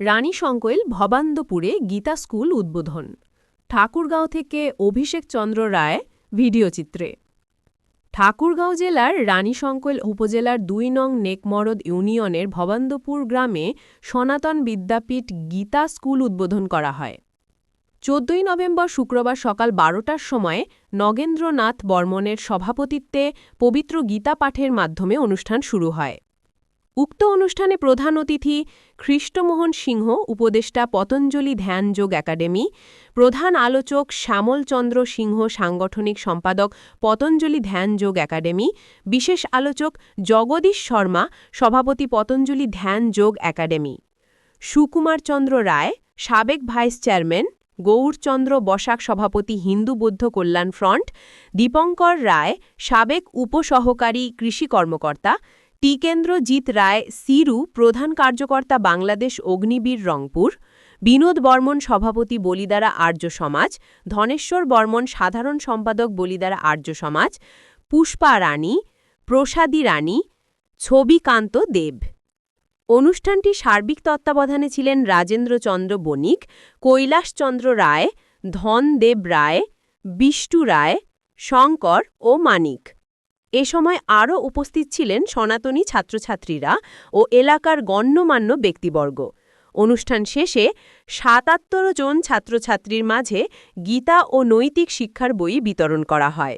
রানী সংকৈল ভবান্দপুরে Gita school উদ্বোধন। ঠাকুরগাঁও থেকে অভিষেক চন্দ্র রায় ভিডিওচিত্রে ঠাকুরগাঁও জেলার রানী রানীশঙ্কৈল উপজেলার দুই নং নেকমরদ ইউনিয়নের ভবান্দপুর গ্রামে সনাতন বিদ্যাপীঠ গীতা স্কুল উদ্বোধন করা হয়। চোদ্দই নভেম্বর শুক্রবার সকাল বারোটার সময় নগেন্দ্রনাথ বর্মনের সভাপতিত্বে পবিত্র গীতা পাঠের মাধ্যমে অনুষ্ঠান শুরু হয়। উক্ত অনুষ্ঠানে প্রধান অতিথি খ্রিস্টমোহন সিংহ, উপদেষ্টা পতঞ্জলি ধ্যানযোগ একাডেমি, প্রধান আলোচক শ্যামলচন্দ্র সিংহ, সাংগঠনিক সম্পাদক পতঞ্জলি ধ্যানযোগ একাডেমি, বিশেষ আলোচক জগদীশ শর্মা, সভাপতি পতঞ্জলি ধ্যান যোগ একাডেমি। সুকুমার চন্দ্র রায়, সাবেক ভাইস চেয়ারম্যান গৌরচন্দ্র বসাক সভাপতি হিন্দু বৌদ্ধ কল্যাণ ফ্রন্ট, দীপঙ্কর রায়, সাবেক উপসহকারী কৃষি কর্মকর্তা টিকেন্দ্রজিৎ রায়, সিরু, প্রধান কার্যকর্তা বাংলাদেশ অগ্নিবীর রংপুর, বিনোদ বর্মন সভাপতি বলিদারা আর্য সমাজ, ধনেশ্বর বর্মন সাধারণ সম্পাদক বলিদারা আর্য সমাজ, পুষ্পা রানী প্রসাদী রানী ছবিকান্ত দেব। অনুষ্ঠানটি সার্বিক তত্ত্বাবধানে ছিলেন রাজেন্দ্রচন্দ্র বণিক, কৈলাসচন্দ্র রায়, ধনদেব রায়, বিষ্টু রায়, শঙ্কর ও মানিক। এ সময় আরও উপস্থিত ছিলেন সনাতনী ছাত্রছাত্রীরা ও এলাকার গণ্যমান্য ব্যক্তিবর্গ। অনুষ্ঠান শেষে সাতাত্তর জন ছাত্রছাত্রীর মাঝে গীতা ও নৈতিক শিক্ষার বই বিতরণ করা হয়।